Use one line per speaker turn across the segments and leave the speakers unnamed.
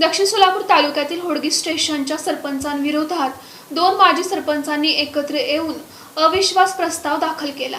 दक्षिण सोलापूर तालुक्यातील होडगी स्टेशनच्या सरपंचांविरोधात दोन माजी सरपंचांनी एकत्र येऊन अविश्वास प्रस्ताव दाखल केला.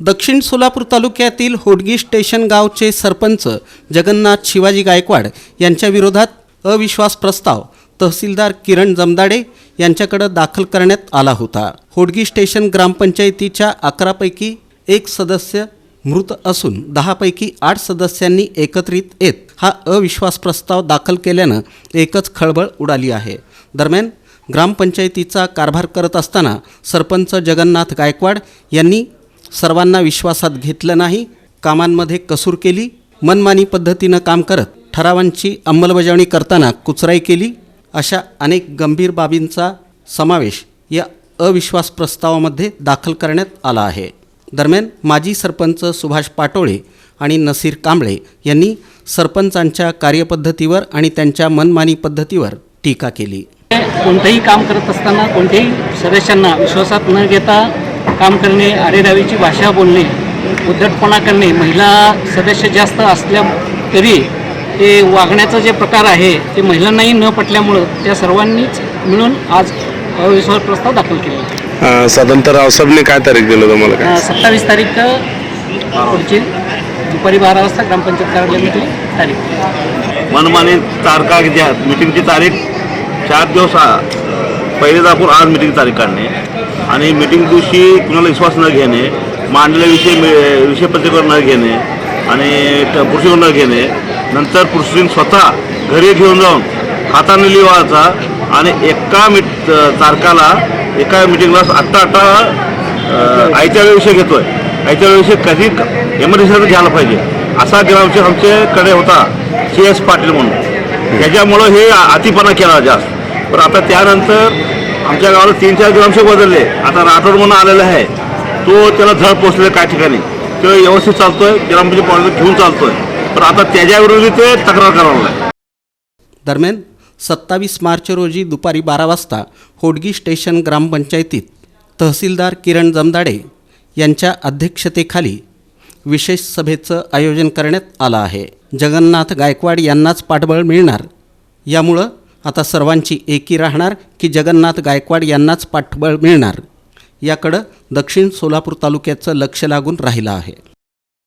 दक्षिण सोलापूर तालुक्यातील होडगी स्टेशन गावचे सरपंच जगन्नाथ शिवाजी गायकवाड यांच्या विरोधात अविश्वास प्रस्ताव तहसीलदार किरण जमदाडे यांच्याकडे दाखल करण्यात आला होता. होडगी स्टेशन ग्रामपंचायतीच्या अकरापैकी एक सदस्य मृत असून दहापैकी आठ सदस्यांनी एकत्रित येत हा अविश्वास प्रस्ताव दाखल केल्यानं एकच खळबळ उडाली आहे. दरम्यान ग्रामपंचायतीचा कारभार करत असताना सरपंच जगन्नाथ गायकवाड यांनी सर्वांना विश्वासात घेतलं नाही कामांमध्ये कसूर केली मनमानी पद्धतीनं काम करत ठरावांची अंमलबजावणी करताना कुचराई केली अशा अनेक गंभीर बाबींचा समावेश या अविश्वास प्रस्तावामध्ये दाखल करण्यात आला आहे. दरम्यान माजी सरपंच सुभाष पाटोळे आणि नसीर कांबळे यांनी सरपंचांच्या कार्यपद्धतीवर आणि त्यांच्या मनमानी पद्धतीवर टीका केली.
कोणतंही काम करत असताना कोणत्याही सदस्यांना विश्वासात न घेता काम करणे आरेरावीची भाषा बोलणे उद्धटपणा करणे महिला सदस्य जास्त असल्या तरी ते वागण्याचा जे प्रकार आहे ते महिलांनाही न पटल्यामुळं त्या सर्वांनीच मिळून आज अविश्वास प्रस्ताव दाखल केला.
अं, साधारणतः रावसाहेबने काय तारीख दिलं तुम्हाला? काय
सत्तावीस तारीख पुढची. दुपारी बारा वाजता ग्रामपंचायत कार्यालयामध्ये तारीख.
मनमानी तारखा ज्या मिटिंगची तारीख चार दिवस आ- पहिले दाखवून आज मिटिंगची तारीख काढणे. आणि मिटिंग दिवशी कुणाला विश्वास न घेणे मांडलेल्या विषय विषय पत्रिकेवर न घेणे आणि ट- पुरुषीवर न घेणे. नंतर पुरुषीन स्वतः घरी घेऊन जाऊन हाताने लिहायचा आणि एका मिट तारखाला एका मिटिंगला आत्ता आता आयच्या आयत्या वेळी विषय घेतोय. आयत्या वेळी विषय कधी एमर्जन्सी घ्यायला पाहिजे. असा ग्रामसेवक आमच्याकडे होता सी एस पाटील म्हणून. त्याच्यामुळं हे अतिपणा केला जास्त. पण आता त्यानंतर आमच्या गावाला तीन चार ग्रामसेवक बदलले. आता राठोड म्हणून आलेला आहे. तो त्याला धड पोचले काय ठिकाणी. तो व्यवस्थित चालतोय ग्रामपंचायत पॉलिसी घेऊन चालतोय. पण आता त्याच्याविरोधी ते तक्रार करावं लागेल.
दरम्यान सत्तावीस मार्च रोजी दुपारी बारा वाजता होडगी स्टेशन ग्रामपंचायतीत तहसीलदार किरण जमदाडे यांच्या अध्यक्षतेखाली विशेष सभेचं आयोजन करण्यात आलं आहे. जगन्नाथ गायकवाड यांनाच पाठबळ मिळणार. यामुळं आता सर्वांची एकी राहणार की जगन्नाथ गायकवाड यांनाच पाठबळ मिळणार. याकडं दक्षिण सोलापूर तालुक्याचं लक्ष लागून राहिलं आहे.